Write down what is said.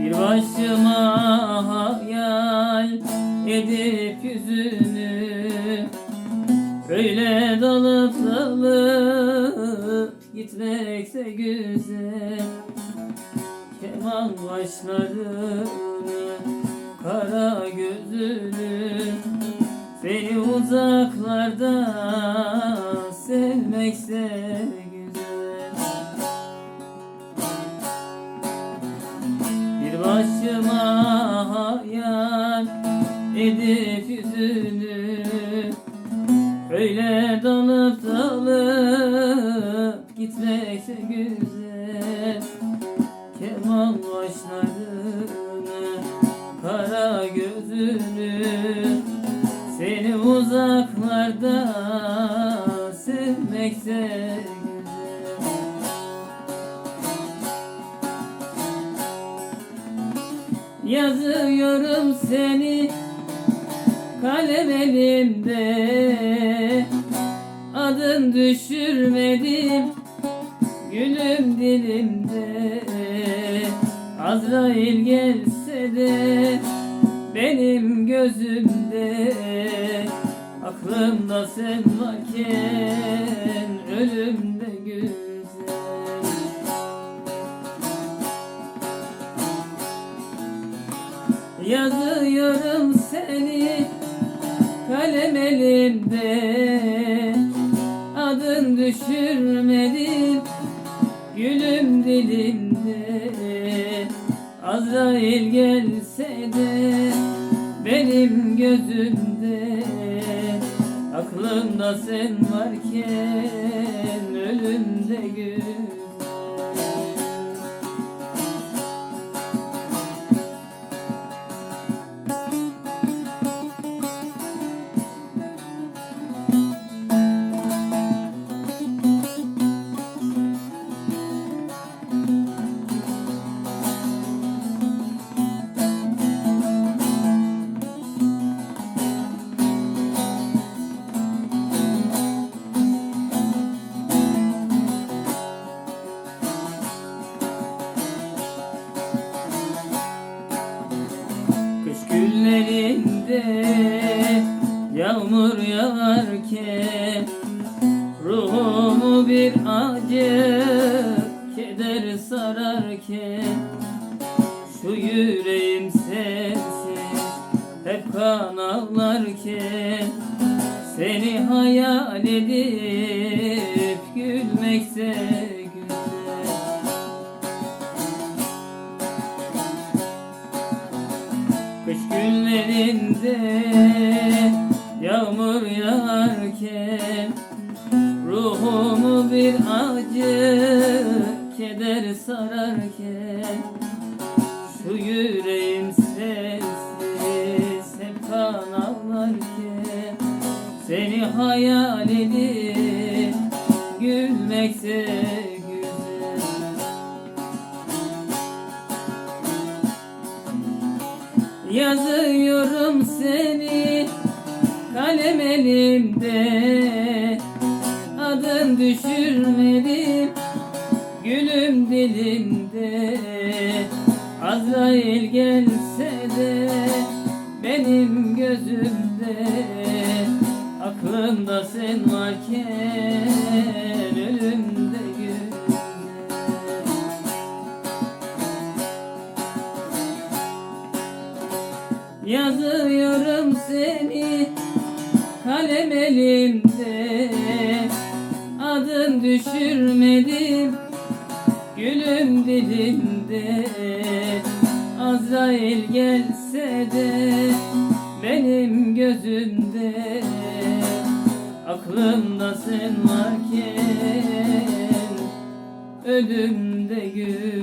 Bir başıma hayal edip yüzünü Öyle dalıp dalıp gitmekse güzel. Keman başlarını kara gözünü Seni uzaklarda sevmekse güzel Bir başıma hayal edip yüzünü Öyle dalıp dalıp gitmekse güzel. Kemal başlarını kara gözünü Seni uzaklarda sevmekse Yazıyorum seni kalem elimde. Adın düşürmedim gülüm dilimde. Azrail gelse de benim gözümde Aklımda sen varken ölüm de güzel. Yazıyorum seni kalem elimde. Adın düşürmedim gülüm dilimde. Azrail gelse de benim gözümde Aklımda sen varken ölüm de yağmur yağarken Ruhumu bir acı keder sararken Şu yüreğim sensiz hep kan ağlarken Seni hayal edip gülmekse günlerinde yağmur yağarken Ruhumu bir acı keder sararken Şu yüreğim sensiz hep kan ağlarken Seni hayal edip gülmekse Yazıyorum seni. Kalem elimde Adın düşürmedim. Gülüm dilimde Azrail gelse de benim gözümde. Aklımda sen varken ölüm Yazıyorum seni kalem elimde. Adın düşürmedim gülüm dilimde. Azrail gelse de benim gözümde. Aklımda sen varken ölüm de güzel